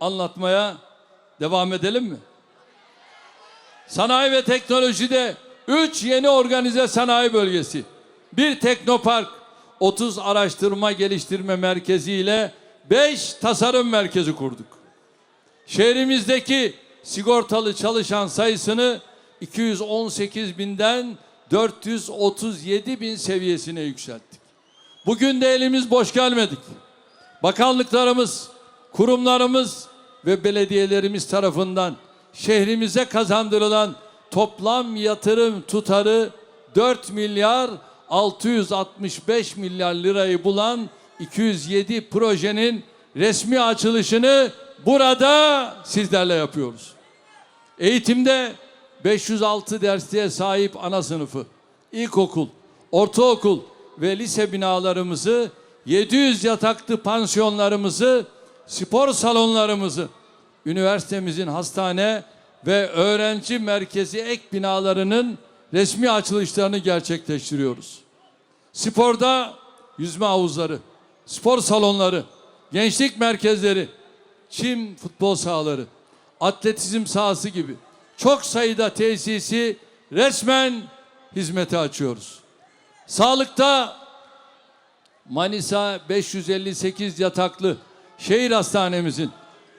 anlatmaya devam edelim mi? Sanayi ve teknolojide 3 yeni organize sanayi bölgesi, bir teknopark, 30 araştırma geliştirme merkezi ile 5 tasarım merkezi kurduk. Şehrimizdeki sigortalı çalışan sayısını 218 binden 437 bin seviyesine yükselttik. Bugün de elimiz boş gelmedik. Bakanlıklarımız, kurumlarımız ve belediyelerimiz tarafından şehrimize kazandırılan toplam yatırım tutarı 4 milyar 665 milyar lirayı bulan 207 projenin resmi açılışını burada sizlerle yapıyoruz. Eğitimde 506 dersliğe sahip ana sınıfı, ilkokul, ortaokul ve lise binalarımızı, 700 yataklı pansiyonlarımızı, spor salonlarımızı, üniversitemizin hastane ve öğrenci merkezi ek binalarının resmi açılışlarını gerçekleştiriyoruz. Sporda yüzme havuzları, spor salonları, gençlik merkezleri, çim futbol sahaları, atletizm sahası gibi çok sayıda tesisi resmen hizmete açıyoruz. Sağlıkta Manisa 558 yataklı şehir hastanemizin,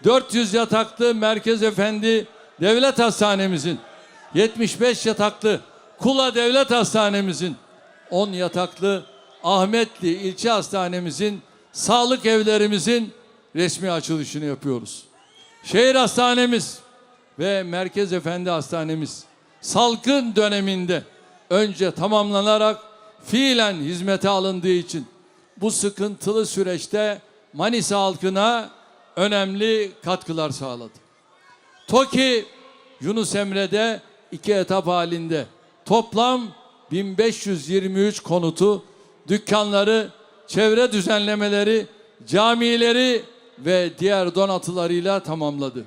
400 yataklı Merkez Efendi Devlet Hastanemizin, 75 yataklı Kula Devlet Hastanemizin, 10 yataklı Ahmetli İlçe Hastanemizin, sağlık evlerimizin resmi açılışını yapıyoruz. Şehir hastanemiz ve Merkez Efendi Hastanemiz salgın döneminde önce tamamlanarak fiilen hizmete alındığı için bu sıkıntılı süreçte Manisa halkına önemli katkılar sağladı. TOKİ Yunus Emre'de iki etap halinde toplam 1523 konutu, dükkanları, çevre düzenlemeleri, camileri ve diğer donatılarıyla tamamladı.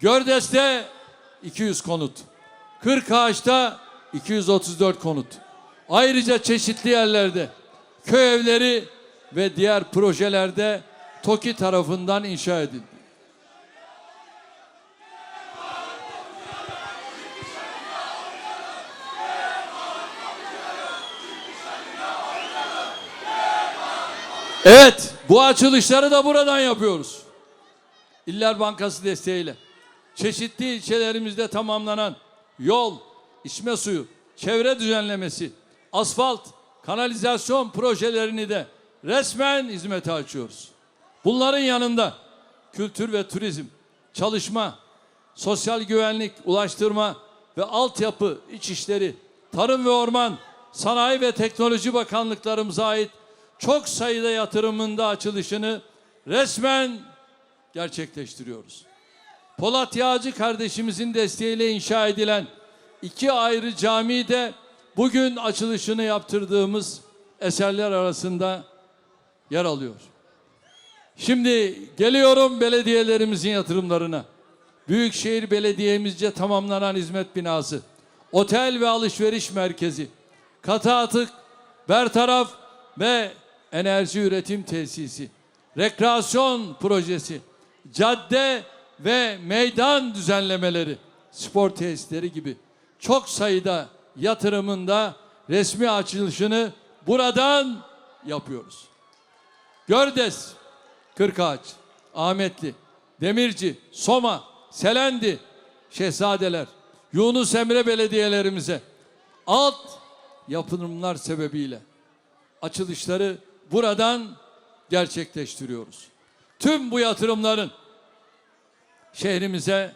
Gördes'te 200 konut, Kırkağaç'ta 234 konut. Ayrıca çeşitli yerlerde köy evleri ve diğer projelerde TOKİ tarafından inşa edildi. Evet, bu açılışları da buradan yapıyoruz. İller Bankası desteğiyle. Çeşitli ilçelerimizde tamamlanan yol, içme suyu, çevre düzenlemesi, asfalt, kanalizasyon projelerini de resmen hizmete açıyoruz. Bunların yanında kültür ve turizm, çalışma, sosyal güvenlik, ulaştırma ve altyapı, içişleri, tarım ve orman, sanayi ve teknoloji bakanlıklarımıza ait çok sayıda yatırımında açılışını resmen gerçekleştiriyoruz. Polat Yağcı kardeşimizin desteğiyle inşa edilen iki ayrı cami de bugün açılışını yaptırdığımız eserler arasında yer alıyor. Şimdi geliyorum belediyelerimizin yatırımlarına. Büyükşehir Belediye'mizce tamamlanan hizmet binası, otel ve alışveriş merkezi, katı atık, bertaraf ve enerji üretim tesisi, rekreasyon projesi, cadde ve meydan düzenlemeleri, spor tesisleri gibi çok sayıda yatırımında resmi açılışını buradan yapıyoruz. Gördes, Kırkağaç, Ahmetli, Demirci, Soma, Selendi, Şehzadeler, Yunus Emre belediyelerimize alt yapılımlar sebebiyle açılışları buradan gerçekleştiriyoruz. Tüm bu yatırımların şehrimize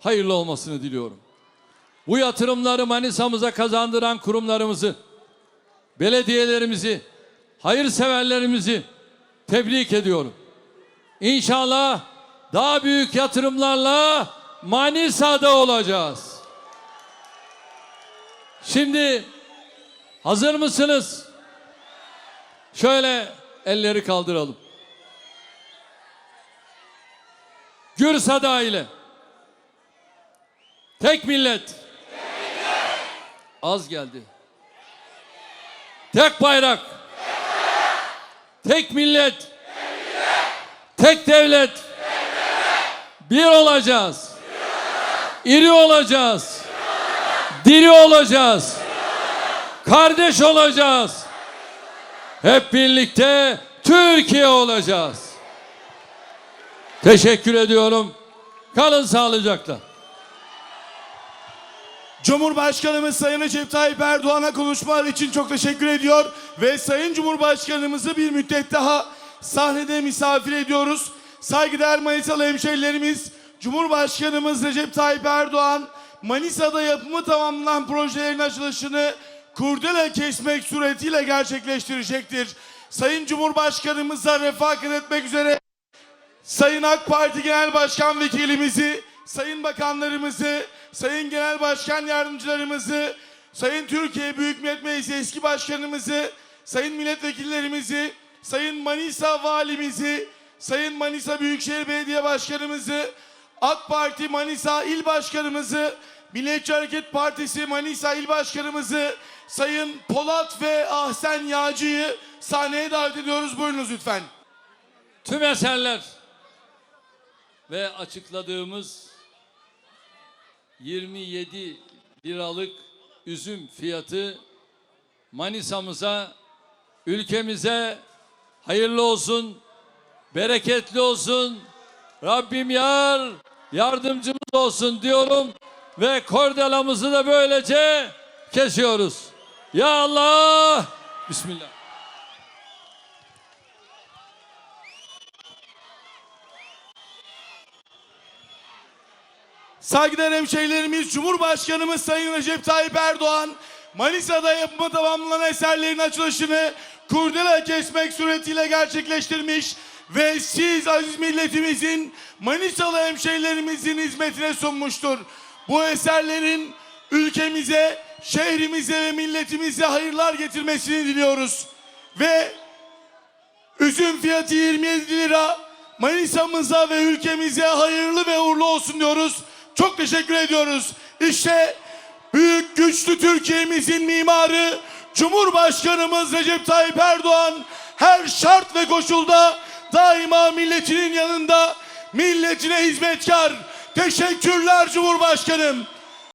hayırlı olmasını diliyorum. Bu yatırımları Manisa'mıza kazandıran kurumlarımızı, belediyelerimizi, hayırseverlerimizi tebrik ediyorum. İnşallah daha büyük yatırımlarla Manisa'da olacağız. Şimdi hazır mısınız? Şöyle elleri kaldıralım. Gürsada ile. Tek millet. Az geldi. Tek bayrak. Tek millet. Tek devlet. Bir olacağız. İri olacağız. Diri olacağız. Kardeş olacağız. Hep birlikte Türkiye olacağız. Teşekkür ediyorum. Kalın sağlıcakla. Cumhurbaşkanımız Sayın Recep Tayyip Erdoğan'a konuşmalar için çok teşekkür ediyor ve Sayın Cumhurbaşkanımızı bir müddet daha sahnede misafir ediyoruz. Saygıdeğer Manisalı hemşehrilerimiz, Cumhurbaşkanımız Recep Tayyip Erdoğan Manisa'da yapımı tamamlanan projelerin açılışını kurdele kesmek suretiyle gerçekleştirecektir. Sayın Cumhurbaşkanımıza refakat etmek üzere Sayın AK Parti Genel Başkan Vekilimizi, Sayın Bakanlarımızı, Sayın Genel Başkan Yardımcılarımızı, Sayın Türkiye Büyük Millet Meclisi eski başkanımızı, Sayın milletvekillerimizi, Sayın Manisa Valimizi, Sayın Manisa Büyükşehir Belediye Başkanımızı, AK Parti Manisa İl Başkanımızı, Milliyetçi Hareket Partisi Manisa İl Başkanımızı, Sayın Polat ve Ahsen Yağcı'yı sahneye davet ediyoruz. Buyurunuz lütfen. Tüm eserler ve açıkladığımız 27 liralık üzüm fiyatı Manisa'mıza, ülkemize hayırlı olsun, bereketli olsun. Rabbim yar, yardımcımız olsun diyorum ve kordelamızı da böylece kesiyoruz. Ya Allah! Bismillah. Saygıdeğer hemşehrilerimiz Cumhurbaşkanımız Sayın Recep Tayyip Erdoğan Manisa'da yapımı tamamlanan eserlerin açılışını kurdele kesmek suretiyle gerçekleştirmiş ve siz aziz milletimizin Manisalı hemşehrilerimizin hizmetine sunmuştur. Bu eserlerin ülkemize, şehrimize ve milletimize hayırlar getirmesini diliyoruz. Ve Üzüm fiyatı 27 lira. Manisa'mıza ve ülkemize hayırlı ve uğurlu olsun diyoruz. Çok teşekkür ediyoruz. İşte büyük güçlü Türkiye'mizin mimarı Cumhurbaşkanımız Recep Tayyip Erdoğan her şart ve koşulda daima milletinin yanında milletine hizmetkar. Teşekkürler Cumhurbaşkanım.